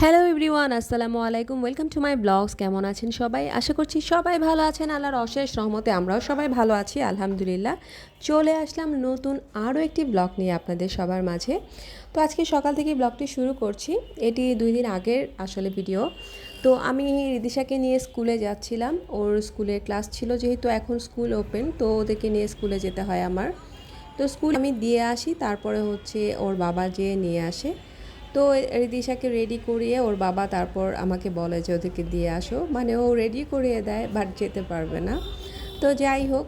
Hello everyone আসসালামু আলাইকুম welcome to my blogs কেমন আছেন সবাই? আশা করছি সবাই ভালো আছেন। আল্লাহর অশেষ রহমতে আমরাও সবাই ভালো আছি, আলহামদুলিল্লাহ। চলে আসলাম নতুন আরও একটি ব্লগ নিয়ে আপনাদের সবার মাঝে। তো আজকে সকাল থেকে ব্লগটি শুরু করছি। এটি দুই দিন আগের আসলে ভিডিও তো আমি রিদিশাকে নিয়ে স্কুলে যাচ্ছিলাম। ওর স্কুলের ক্লাস ছিল, যেহেতু এখন স্কুল ওপেন, তো ওদেরকে নিয়ে স্কুলে যেতে হয় আমার। তো স্কুল আমি দিয়ে আসি, তারপরে হচ্ছে ওর বাবা যেয়ে নিয়ে আসে। তো রিদিশাকে রেডি করিয়ে ওর বাবা তারপর আমাকে বলে যে ওদেরকে দিয়ে আসো। মানে ও রেডি করিয়ে দেয় বাট যেতে পারবে না। তো যাই হোক,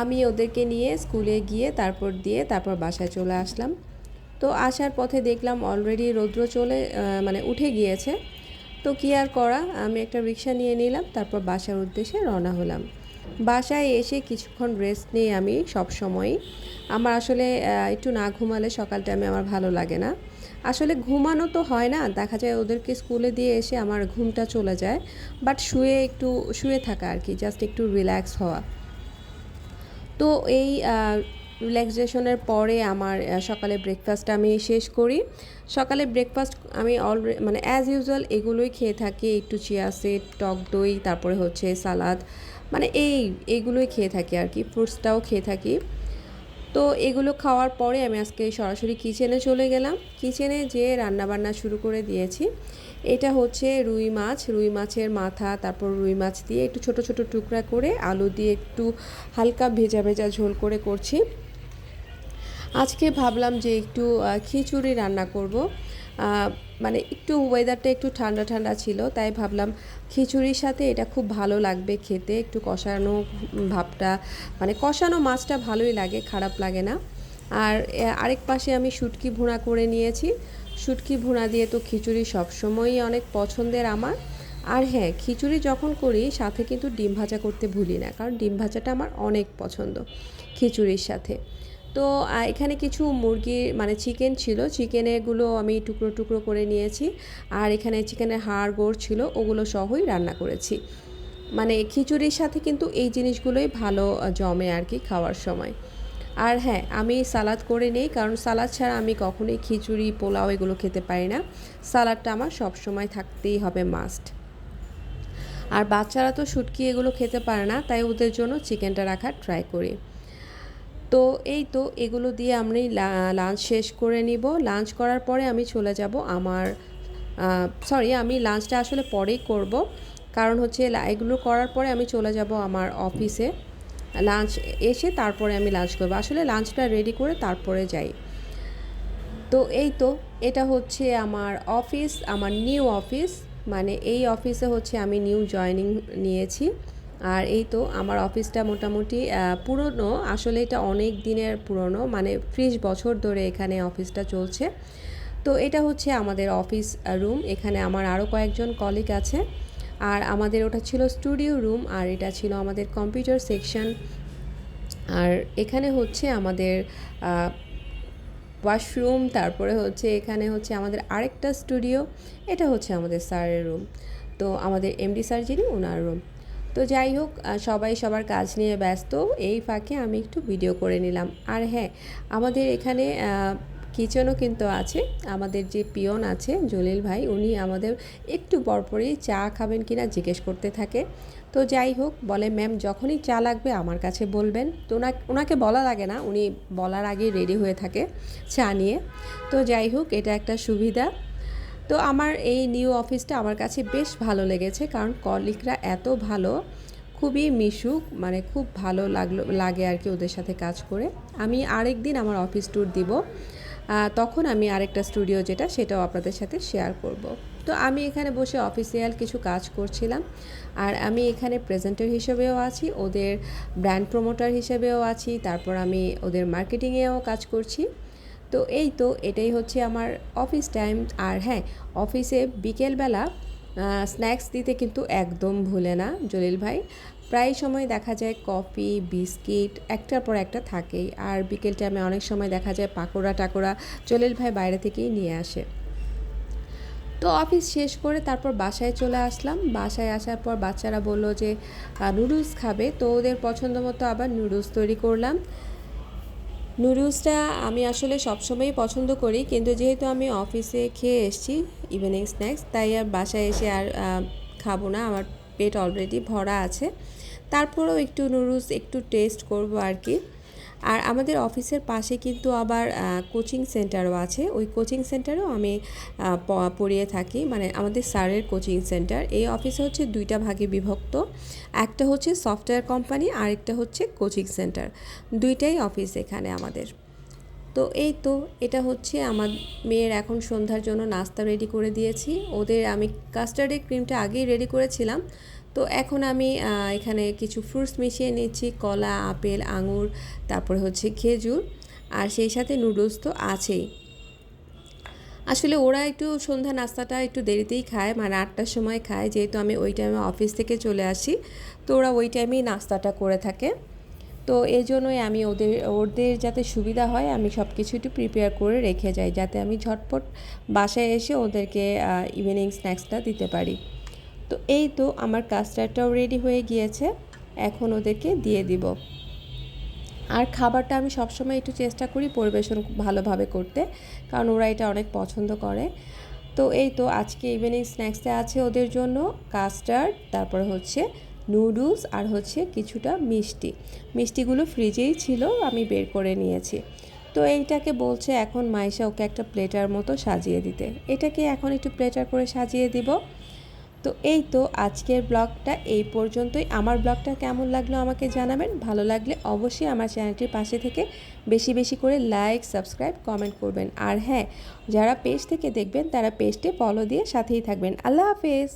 আমি ওদেরকে নিয়ে স্কুলে গিয়ে তারপর দিয়ে তারপর বাসায় চলে আসলাম। তো আসার পথে দেখলাম অলরেডি রৌদ্র চলে মানে উঠে গিয়েছে। তো কি আর করা? আমি একটা রিক্সা নিয়ে নিলাম, তারপর বাসার উদ্দেশ্যে রওনা হলাম। বাসায় এসে কিছুক্ষণ রেস্ট নিই আমি সব সময়ই আমার আসলে একটু না ঘুমালে সকাল টাইমে আমার ভালো লাগে না। আসলে ঘুমানো তো হয় না, দেখা যায় ওদেরকে স্কুলে দিয়ে এসে আমার ঘুমটা চলে যায় বাট শুয়ে একটু, শুয়ে থাকা আর কি জাস্ট একটু রিল্যাক্স হওয়া। তো এই রিল্যাক্সেশনের পরে আমার সকালে ব্রেকফাস্ট আমি শেষ করি। সকালে ব্রেকফাস্ট আমি অলরেডি মানে অ্যাজ ইউজুয়াল এগুলোই খেয়ে থাকি, একটু চিয়া সিড টক দই, তারপরে হচ্ছে সালাদ মানে এই এইগুলোই খেয়ে থাকি আর কি ফ্রুটসটাও খেয়ে থাকি। তো এগুলো খাওয়ার পরে আমি আজকে সরাসরি কিচেনে চলে গেলাম। কিচেনে যে রান্নাবান্না শুরু করে দিয়েছি। এটা হচ্ছে রুই মাছ। রুই মাছের মাথা, তারপর রুই মাছ দিয়ে একটু ছোট ছোট টুকরা করে আলু দিয়ে একটু হালকা ভেজা ভেজা ঝোল করে করছি। আজকে ভাবলাম যে একটু খিচুড়ি রান্না করব। মানে একটু ওয়েদারটা একটু ঠান্ডা ঠান্ডা ছিল, তাই ভাবলাম খিচুড়ির সাথে এটা খুব ভালো লাগবে খেতে, একটু কষানো ভাবটা মানে কষানো মাছটা ভালোই লাগে, খারাপ লাগে না। আর আরেক পাশে আমি শুটকি ভুনা করে নিয়েছি। শুটকি ভুনা দিয়ে তো খিচুড়ি সবসময়ই অনেক পছন্দের আমার। আর হ্যাঁ খিচুড়ি যখন করি সাথে কিন্তু ডিম ভাজা করতে ভুলি না, কারণ ডিম ভাজাটা আমার অনেক পছন্দ খিচুড়ির সাথে। তো এখানে কিছু মুরগির মানে চিকেন ছিল। চিকেনেগুলো আমি টুকরো টুকরো করে নিয়েছি। আর এখানে চিকেনের হাড়, গোড় ছিল, ওগুলো সহই রান্না করেছি। মানে খিচুড়ির সাথে কিন্তু এই জিনিসগুলোই ভালো জমে আর কি খাওয়ার সময়। আর হ্যাঁ আমি সালাদ করে নেই, কারণ সালাদ ছাড়া আমি কখনোই খিচুড়ি, পোলাও এগুলো খেতে পারি না। সালাদটা আমার সব সময় থাকতেই হবে মাস্ট আর বাচ্চারা তো শুটকি এগুলো খেতে পারে না, তাই ওদের জন্য চিকেনটা রাখার ট্রাই করি। তো এই তো এগুলো দিয়ে আমি লাঞ্চ শেষ করে নিব। লাঞ্চ করার পরে আমি চলে যাব আমার সরি আমি লাঞ্চটা আসলে পরেই করব। কারণ হচ্ছে এগুলো করার পরে আমি চলে যাব আমার অফিসে লাঞ্চ এসে তারপরে আমি লাঞ্চ করব। আসলে লাঞ্চটা রেডি করে তারপরে যাই। তো এই তো এটা হচ্ছে আমার অফিস আমার নিউ অফিস মানে এই অফিসে হচ্ছে আমি নিউ জয়েনিং নিয়েছি। আর এই তো আমার অফিসটা মোটামুটি পুরনো। আসলে এটা অনেক দিনের পুরনো মানে ত্রিশ বছর ধরে এখানে অফিসটা চলছে। তো এটা হচ্ছে আমাদের অফিস রুম, এখানে আমার আরও কয়েকজন কলিগ আছে। আর আমাদের ওটা ছিল স্টুডিও রুম, আর এটা ছিল আমাদের কম্পিউটার সেকশন। আর এখানে হচ্ছে আমাদের ওয়াশরুম, তারপরে হচ্ছে এখানে হচ্ছে আমাদের আরেকটা স্টুডিও, এটা হচ্ছে আমাদের স্যারের রুম। তো আমাদের এমডি স্যার যিনি ওনার রুম। তো যাই হোক সবাই সবার কাজ নিয়ে ব্যস্ত। এই ফাঁকে আমি একটু ভিডিও করে নিলাম। আর হ্যাঁ আমাদের এখানে কিচেনও কিন্তু আছে। আমাদের যে পিয়ন আছে, জলিল ভাই, উনি আমাদের একটু পরপরই চা খাবেন কিনা জিজ্ঞেস করতে থাকে। তো যাই হোক, বলে, ম্যাম, যখনই চা লাগবে, আমার কাছে বলবেন। তো ওনাকে বলা লাগে না, উনি বলার আগেই রেডি হয়ে থাকে চা নিয়ে। তো যাই হোক, এটা একটা সুবিধা। তো আমার এই নিউ অফিসটা আমার কাছে বেশ ভালো লেগেছে, কারণ কলিগরা এত ভালো, খুবই মিশুক মানে খুব ভালো লাগল, লাগে আর কি ওদের সাথে কাজ করে। আমি আরেক দিন আমার অফিস ট্যুর দিব তখন আমি আরেকটা স্টুডিও যেটা, সেটাও আপনাদের সাথে শেয়ার করব। তো আমি এখানে বসে অফিসিয়াল কিছু কাজ করছিলাম, আর আমি এখানে প্রেজেন্টার হিসেবেও আছি, ওদের ব্র্যান্ড প্রমোটার হিসেবেও আছি, তারপর আমি ওদের মার্কেটিংয়েও কাজ করছি। তো এই তো এটাই হচ্ছে আমার অফিস টাইম আর হ্যাঁ অফিসে বিকেলবেলা স্ন্যাক্স দিতে কিন্তু একদম ভুলে না জলিল ভাই। প্রায় সময় দেখা যায় কফি বিস্কিট একটার পর একটা থাকেই। আর বিকেল টাইমে অনেক সময় দেখা যায় পাকোড়া টাকোড়া জলিল ভাই বাইরে থেকেই নিয়ে আসে। তো অফিস শেষ করে তারপর বাসায় চলে আসলাম। বাসায় আসার পর বাচ্চারা বলল যে নুডলস খাবে। তো ওদের পছন্দ মতো আবার নুডলস তৈরি করলাম। নুডলসটা আমি আসলে সবসময়ই পছন্দ করি, কিন্তু যেহেতু আমি অফিসে খেয়ে এসেছি ইভিনিং স্ন্যাক্স তাই আর বাসায় এসে আর খাব না। আমার পেট অলরেডি ভরা আছে। তারপরেও একটু নুডলস একটু টেস্ট করব আর কি। আর আমাদের অফিসের পাশে কিন্তু আবার কোচিং সেন্টারও আছে। ওই কোচিং সেন্টারেও আমি পড়িয়ে থাকি। মানে আমাদের স্যারের কোচিং সেন্টার। এই অফিসে হচ্ছে দুইটা ভাগে বিভক্ত। একটা হচ্ছে সফটওয়্যার কোম্পানি আর একটা হচ্ছে কোচিং সেন্টার। দুইটাই অফিস এখানে আমাদের। তো এই তো, এটা হচ্ছে আমার মেয়ের এখন সন্ধ্যার জন্য নাস্তা রেডি করে দিয়েছি। ওদের আমি কাস্টার্ডের ক্রিমটা আগেই রেডি করেছিলাম। তো এখন আমি এখানে কিছু ফ্রুটস মিশিয়ে নিচ্ছি, কলা, আপেল, আঙুর, তারপরে হচ্ছে খেজুর, আর সেই সাথে নুডলস তো আছেই। আসলে ওরা একটু সন্ধ্যা নাস্তাটা একটু দেরিতেই খায় মানে আটটার সময় খায়, যেহেতু আমি ওই টাইমে অফিস থেকে চলে আসি, তো ওরা ওই টাইমেই নাস্তাটা করে থাকে। তো এই জন্যই আমি ওদের ওদের যাতে সুবিধা হয়, আমি সব কিছু একটু প্রিপেয়ার করে রেখে যাই, যাতে আমি ঝটপট বাসায় এসে ওদেরকে ইভিনিং স্ন্যাক্সটা দিতে পারি। তো এই তো আমার কাস্টার্ডটাও রেডি হয়ে গিয়েছে, এখন ওদেরকে দিয়ে দিব। আর খাবারটা আমি সবসময় একটু চেষ্টা করি পরিবেশন ভালোভাবে করতে, কারণ ওরা এটা অনেক পছন্দ করে। তো এই তো আজকে ইভিনিং স্ন্যাক্সে আছে ওদের জন্য কাস্টার্ড, তারপরে হচ্ছে নুডলস আর হচ্ছে কিছুটা মিষ্টি। মিষ্টিগুলো ফ্রিজেই ছিল, আমি বের করে নিয়েছি। তো এইটাকে বলছে এখন মাইশা ওকে একটা প্লেটার মতো সাজিয়ে দিতে। এটাকে এখন একটু প্লেটার করে সাজিয়ে দিব। তো এই তো আজকের ব্লগটা এই পর্যন্তই। আমার ব্লগটা কেমন লাগল আমাকে জানাবেন। ভালো লাগলে অবশ্যই আমার চ্যানেলটির পাশে থেকে বেশি বেশি করে লাইক, সাবস্ক্রাইব, কমেন্ট করবেন। আর হ্যাঁ যারা পেজ থেকে দেখবেন, তারা পেজটি ফলো দিয়ে সাথেই থাকবেন। আল্লাহ হাফেজ।